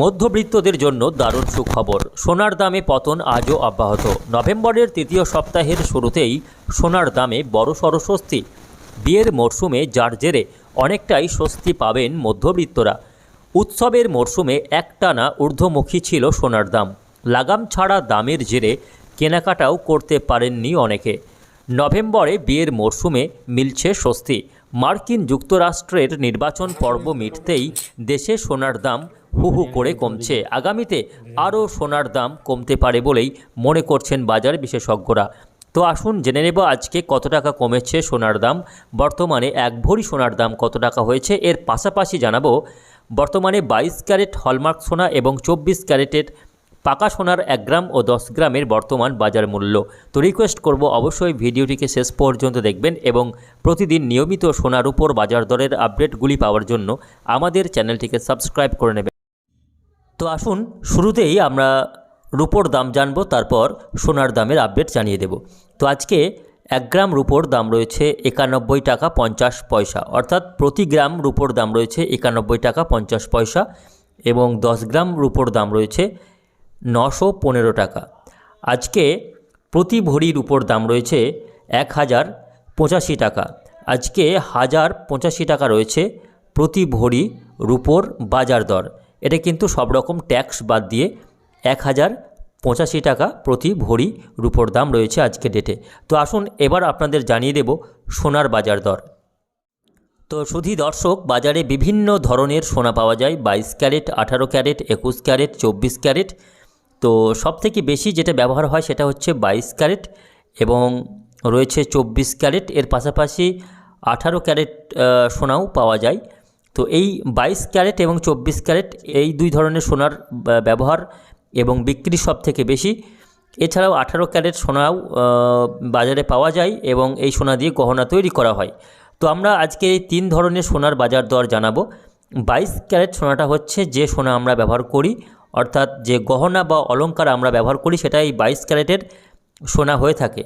মধ্যবিত্তদের জন্য দারুণ সুখবর। সোনার দামে পতন আজও অব্যাহত। নভেম্বরের তৃতীয় সপ্তাহের শুরুতেই সোনার দামে বড়সড় স্বস্তি। বিয়ের মরশুমে যার জেরে অনেকটাই স্বস্তি পাবেন মধ্যবিত্তরা। উৎসবের মরশুমে একটানা ঊর্ধ্বমুখী ছিল সোনার দাম। লাগাম ছাড়া দামের জেরে কেনাকাটাও করতে পারেননি অনেকে। নভেম্বরে বিয়ের মরশুমে মিলছে স্বস্তি। মার্কিন যুক্তরাষ্ট্রের নির্বাচন পর্ব মিটতেই দেশে সোনার দাম হু হু করে কমছে। আগামীতে আরও সোনার দাম কমতে পারে বলেই মনে করছেন বাজার বিশেষজ্ঞরা। তো আসুন জেনে নেব আজকে কত টাকা কমেছে সোনার দাম। বর্তমানে এক ভরি সোনার দাম কত টাকা হয়েছে। এর পাশাপাশি জানাব, বর্তমানে বাইশ ক্যারেট হলমার্ক সোনা এবং চব্বিশ ক্যারেটের পাকা সোনার এক গ্রাম ও দশ গ্রামের বর্তমান বাজার মূল্য। তো রিকোয়েস্ট করব অবশ্যই ভিডিওটিকে শেষ পর্যন্ত দেখবেন এবং প্রতিদিন নিয়মিত সোনার উপর বাজার দরের আপডেটগুলি পাওয়ার জন্য আমাদের চ্যানেলটিকে সাবস্ক্রাইব করে নেবেন। তো আসুন শুরুতেই আমরা রুপোর দাম জানব, তারপর সোনার দামের আপডেট জানিয়ে দেব। তো আজকে এক গ্রাম রুপোর দাম রয়েছে একানব্বই টাকা পঞ্চাশ পয়সা, অর্থাৎ প্রতি গ্রাম রুপোর দাম রয়েছে একানব্বই টাকা পঞ্চাশ পয়সা এবং দশ গ্রাম রুপোর দাম রয়েছে নশো পনেরো টাকা। আজকে প্রতি ভরির উপর দাম রয়েছে এক হাজার পঁচাশি টাকা। আজকে হাজার পঁচাশি টাকা রয়েছে প্রতি ভরি রুপোর বাজার দর। এটা কিন্তু সব রকম ট্যাক্স বাদ দিয়ে এক হাজার পঁচাশি টাকা প্রতি ভরি রুপোর দাম রয়েছে আজকে ডেটে তো আসুন এবার আপনাদের জানিয়ে দেব সোনার বাজার দর। তো শুধু দর্শক, বাজারে বিভিন্ন ধরনের সোনা পাওয়া যায়, বাইশ ক্যারেট, আঠারো ক্যারেট, একুশ ক্যারেট, চব্বিশ ক্যারেট। তো সব থেকে বেশি যেটা ব্যবহার হয় সেটা হচ্ছে বাইশ ক্যারেট এবং রয়েছে চব্বিশ ক্যারেট। এর পাশাপাশি আঠারো ক্যারেট সোনাও পাওয়া যায়। তো এই বাইশ ক্যারেট এবং চব্বিশ ক্যারেট এই দুই ধরনের সোনার ব্যবহার এবং বিক্রি সব থেকে বেশি। এছাড়াও আঠারো ক্যারেট সোনাও বাজারে পাওয়া যায় এবং এই সোনা দিয়ে গহনা তৈরি করা হয়। তো আমরা আজকে এই তিন ধরনের সোনার বাজার দর জানাব। বাইশ ক্যারেট সোনাটা হচ্ছে যে সোনা আমরা ব্যবহার করি, অর্থাৎ যে গহনা বা অলংকার আমরা ব্যবহার করি, সেটা এই বাইশ ক্যারেটের সোনা হয়ে থাকে।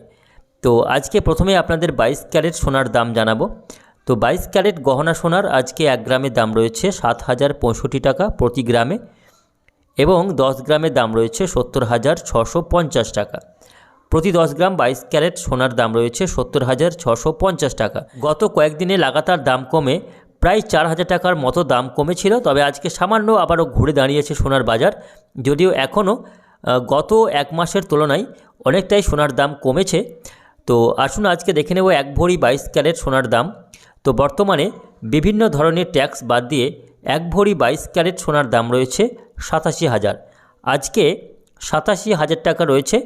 তো আজকে প্রথমে আপনাদের বাইশ ক্যারেট সোনার দাম জানাব। তো বাইশ ক্যারেট গহনা সোনার আজকে এক গ্রামের দাম রয়েছে সাত হাজার পঁয়ষট্টি টাকা প্রতি গ্রামে এবং দশ গ্রামের দাম রয়েছে সত্তর হাজার ছশো পঞ্চাশ টাকা। প্রতি দশ গ্রাম বাইশ ক্যারেট সোনার দাম রয়েছে সত্তর হাজার ছশো পঞ্চাশ টাকা। গত কয়েকদিনে লাগাতার দাম কমে প্রায় চার হাজার টাকার মতো দাম কমেছিল, তবে আজকে সামান্য আবারও ঘুরে দাঁড়িয়েছে সোনার বাজার। যদিও এখনও গত এক মাসের তুলনায় অনেকটাই সোনার দাম কমেছে। তো আসুন আজকে দেখে নেব এক ভরি বাইশ ক্যারেট সোনার দাম। তো বর্তমানে বিভিন্ন ধরনের ট্যাক্স বাদ দিয়ে এক ভরি বাইশ ক্যারেট সোনার দাম রয়েছে সাতাশি হাজার। আজকে সাতাশি হাজার টাকা রয়েছে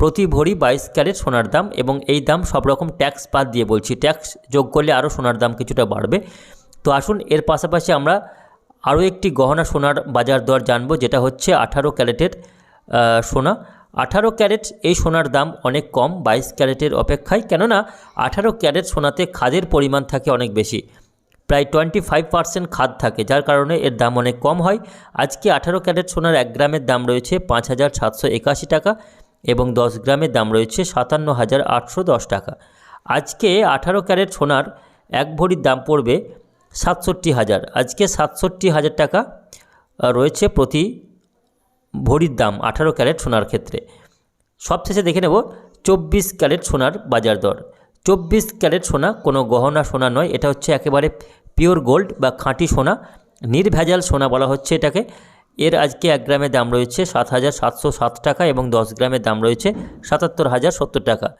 প্রতি ভরি বাইশ ক্যারেট সোনার দাম এবং এই দাম সব রকম ট্যাক্স বাদ দিয়ে বলছি। ট্যাক্স যোগ করলে আরও সোনার দাম কিছুটা বাড়বে। তো আসুন, এর পাশাপাশি আমরা আরও একটি গহনা সোনার বাজার দর জানব, যেটা হচ্ছে আঠারো ক্যারেটের সোনা। আঠারো ক্যারেট এই সোনার দাম অনেক কম, বাইশ ক্যারেটের অপেক্ষায়, কেননা আঠারো ক্যারেট সোনাতে খাদের পরিমাণ থাকে অনেক বেশি। প্রায় টোয়েন্টি ফাইভ পার্সেন্ট খাদ থাকে, যার কারণে এর দাম অনেক কম হয়। আজকে আঠারো ক্যারেট সোনার এক গ্রামের দাম রয়েছে পাঁচ হাজার সাতশো একাশি টাকা এবং দশ গ্রামের দাম রয়েছে সাতান্ন হাজার আটশো দশ টাকা। আজকে আঠারো ক্যারেট সোনার এক ভরির দাম পড়বে সাতষট্টি হাজার। আজকে সাতষট্টি হাজার টাকা রয়েছে প্রতি ভরির দাম আঠারো ক্যারেট সোনার ক্ষেত্রে। সবশেষে দেখে নেব চব্বিশ ক্যারেট সোনার বাজার দর। চব্বিশ ক্যারেট সোনা কোনো গহনা সোনা নয়, এটা হচ্ছে একেবারে পিওর গোল্ড বা খাঁটি সোনা, নির্ভেজাল সোনা বলা হচ্ছে এটাকে। এর আজকে এক গ্রামের দাম রয়েছে সাত হাজার সাতশো সাত টাকা এবং দশ গ্রামের দাম রয়েছে সাতাত্তর হাজার সত্তর টাকা।